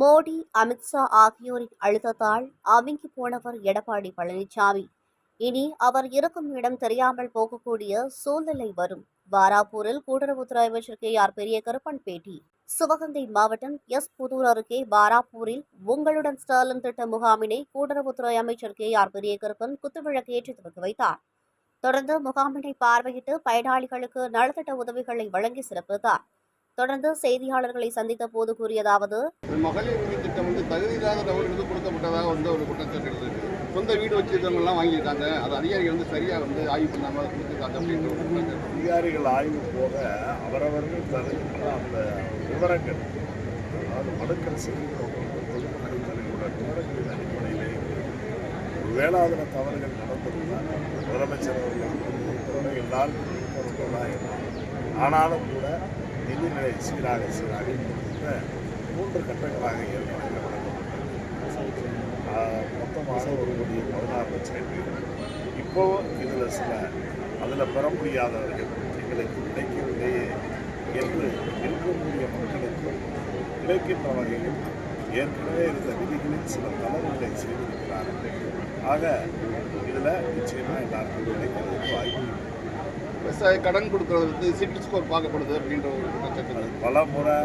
மோடி அமித்ஷா ஆகியோரின் அழுத்தத்தால் அமுங்கி போனவர் எடப்பாடி பழனிசாமி இனி அவர் இருக்கும் இடம் தெரியாமல் போகக்கூடிய சூழ்நிலை வரும். வாராப்பூரில் கூட்டுறவுத்துறை அமைச்சர் கே ஆர் பெரிய கருப்பன் பேட்டி. சிவகங்கை மாவட்டம் எஸ் புதூர் அருகே வாராப்பூரில் உங்களுடன் ஸ்டாலின் திட்ட முகாமினை கூட்டுறவுத்துறை அமைச்சர் கே ஆர் பெரிய கருப்பன் குத்துவிளக்கேற்றி துவக்கி வைத்தார். தொடர்ந்து முகாமினை பார்வையிட்டு பயனாளிகளுக்கு நலத்திட்ட உதவிகளை வழங்கி சிறப்பித்தார். தொடர்ந்து செய்தியாளர்களை சந்தித்த போது கூறியதாவது மகளிர் உரிமை திட்டம் வந்து தகுதி இல்லாத நபர்களுக்கு கொடுக்கப்பட்டதாக வந்து ஒரு குற்றச்சாட்டு இருக்கு சொந்த வீடு வச்சிருக்கவங்க எல்லாம் வாங்கியிருக்காங்க. அது அதிகாரிகள் வந்து சரியா வந்து ஆய்வு பண்ணாம கொடுத்துருக்காங்க குற்றச்சாட்டு. அதிகாரிகள் ஆய்வு போக அவரவர்கள் தருகின்ற அந்த விவரங்கள் அதாவது மனுக்கள் செய்கிறவங்க பொதுமக்களுடைய விவரங்களின் அடிப்படையிலே வேளாதன தவறுகள் நடந்திருந்தால் முதலமைச்சர் அவர்கள் எல்லாருக்கும் ஆனாலும் கூட நிதிநிலை சீராக சீராக இருக்கின்ற மூன்று கட்டங்களாக ஏற்கனவே மொத்தமாக ஒரு கோடி பதினாறு லட்சம் பேர் இப்போ இதில் சில அதில் பெற முடியாதவர்கள் எங்களுக்கு கிடைக்கவில்லையே என்று இருக்கக்கூடிய மக்களுக்கும் கிடைக்கின்ற வகையில் ஏற்கனவே இருந்த விதிகளில் சில தளர்வுகளை செய்திருக்கிறார்கள். ஆக இதில் நிச்சயமாக எல்லாருக்கும் கிடைக்கிறதுக்கு வாய்ப்பு கடன் கொடுக்கறது வந்து சிபில் ஸ்கோர் பார்க்கப்படுது அப்படின்ற ஒரு பட்சத்தில். பல முறை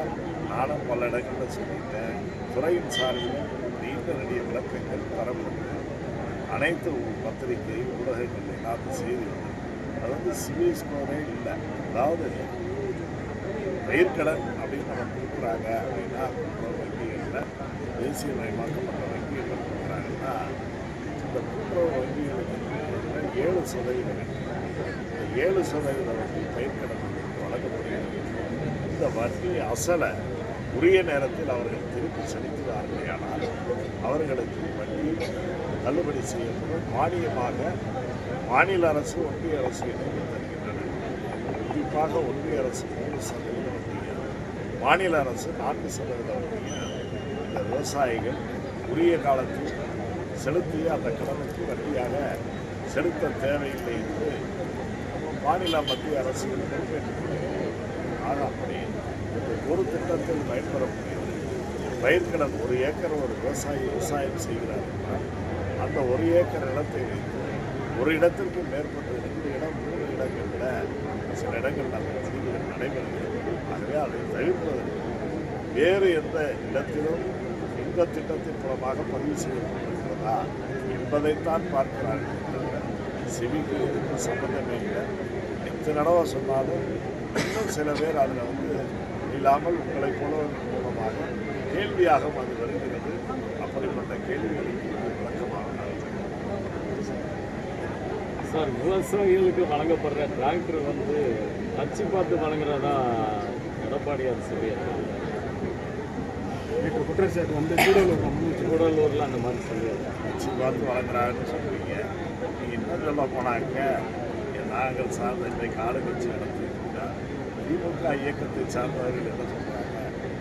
நானும் பல இடங்களில் சொல்லிட்டேன் துறையின் சார்பில் நீண்ட நெடிய விளக்கங்கள் தரப்பட்டு அனைத்து பத்திரிகை ஊடகங்கள் எல்லாத்தையும் செய்தி அது வந்து சிபில் ஸ்கோரே இல்லை. அதாவது பயிர்கடன் அப்படின்னு நம்ம கொடுக்குறாங்க அப்படின்னா வங்கிகளில் தேசிய மயமாக்கப்பட்ட வங்கிகள் கொடுக்குறாங்கன்னா இந்த கூட்டுறவு வங்கிகளுக்கு ஏழு சதவீதம் ஏழு சதவீத வட்டி வழங்க வழங்கப்படுகிறது. இந்த வட்டி அசலை உரிய நேரத்தில் அவர்கள் திருப்பி செலுத்துவார்களேயானால் அவர்களுக்கு வட்டி தள்ளுபடி செய்யப்படும் மானியமாக மாநில அரசு ஒன்றிய அரசு இணைந்து தருகின்றன. குறிப்பாக ஒன்றிய அரசு மூன்று சதவீத வட்டியும் மாநில அரசு நான்கு சதவீத வட்டியும் இந்த விவசாயிகள் உரிய காலத்தில் செலுத்திய அந்த கடனுக்கு வட்டியாக செலுத்த தேவையில்லை. என்று மாநில மத்திய அரசு பொறுப்பேற்றுக் ஆக அப்படி ஒரு திட்டத்தில் பயன்பெறக்கூடியது. பயிர்க்கடன் ஒரு ஏக்கர் ஒரு விவசாயி விவசாயம் செய்கிறார் அந்த ஒரு ஏக்கர் இடத்தை வைத்து ஒரு இடத்திற்கு மேற்பட்ட ரெண்டு இடம் மூணு இடங்களில் விட சில இடங்கள் அந்த பதிவுகள் நடைபெறுகிறது. ஆகவே அதை தவிர்ப்பதற்கு வேறு எந்த இடத்திலும் இந்த திட்டத்தின் மூலமாக பதிவு செய்யப்பட்டிருக்கிறதா என்பதைத்தான் பார்க்கிறார்கள். சிவிக்கு இதுக்கு சம்பந்தமே இல்லை. எத்தனை தடவை சொன்னாலும் இன்னும் சில பேர் அதில் வந்து இல்லாமல் உங்களைப் போல மூலமாக கேள்வியாக அது வருகிறது. அப்படிப்பட்ட கேள்விகளுக்கு இது விளக்கமாக சார் விவசாயிகளுக்கு வழங்கப்படுற டிராக்டர் வந்து அச்சு பார்த்து வழங்குறதா எடப்பாடியார் சொல்லியிருக்காங்க. நேற்று குற்றச்சாட்டு வந்து கூடலூர் கம்பெனி கூடலூரில் அந்த மாதிரி சொல்லியிருக்காங்க. பார்த்து வழங்குறாங்கன்னு சொல்றீங்க. நீங்கள் இன்னும் சொல்ல போனாங்க நாங்கள் சார்ந்த இன்றைக்கு ஆளுங்கட்சி நடத்திட்டு திமுக இயக்கத்தை சார்ந்தவர்கள் என்ன சொல்கிறாங்க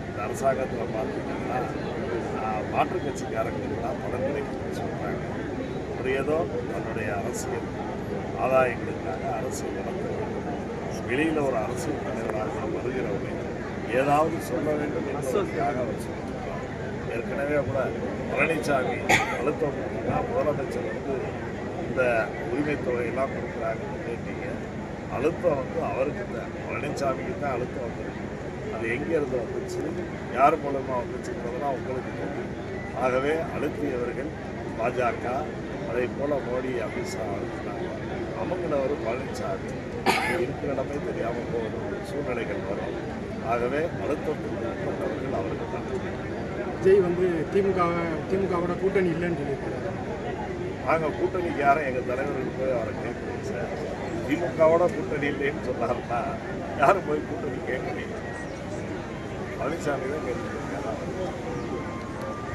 இந்த அரசாங்கத்தில் பார்த்தீங்கன்னா மாற்றுக் கட்சிக்காரங்களுக்கெல்லாம் படம் கிடைக்குதுன்னு சொல்கிறாங்க ஒரு ஏதோ தன்னுடைய அரசியல் ஆதாயங்களுக்காக அரசியல் நடத்த வேண்டும். வெளியில் ஒரு அரசியல் தலைவராக வருகிற ஏதாவது சொல்ல வேண்டும் என்பதற்காக அவர் சொல்லியிருக்கிறார் ஏற்கனவே கூட பழனிசாமி அழுத்தம் கொடுத்தா முதலமைச்சர் வந்து இந்த தொகையெல்லாம் கொடுக்குறாங்கன்னு கேட்டீங்க. அழுத்தம் வந்து அவருக்கு தான். பழனிசாமிக்கு தான் அழுத்தம் வந்திருக்கு. அது எங்கேருந்து வந்துச்சு? யார் மூலமாக வந்துச்சுன்றதெல்லாம் உங்களுக்கு தெரியும். ஆகவே அழுத்தியவர்கள் பாஜக அதே போல் மோடி அமித்ஷா அழுத்தினாங்க. அவங்கள ஒரு பழனிசாமி. இருக்கிற இடமே தெரியாமல் போகிற சூழ்நிலைகள் வரும் ஆகவே உட்பட்டவர்கள் அவருக்கு தான் விஜய் வந்து திமுக திமுகவோட கூட்டணி இல்லைன்னு சொல்லியிருக்காரு நாங்கள் கூட்டணிக்கு யாரும் எங்கள் தலைவர்கள் போய் அவரை கேட்கணும் சார். திமுகவோட கூட்டணி இல்லைன்னு சொன்னார்னா யாரும் போய் கூட்டணி கேட்கணும்? பழனிசாமி தான் கேட்டுருக்காங்க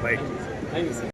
ரைட் தேங்க்யூ சார்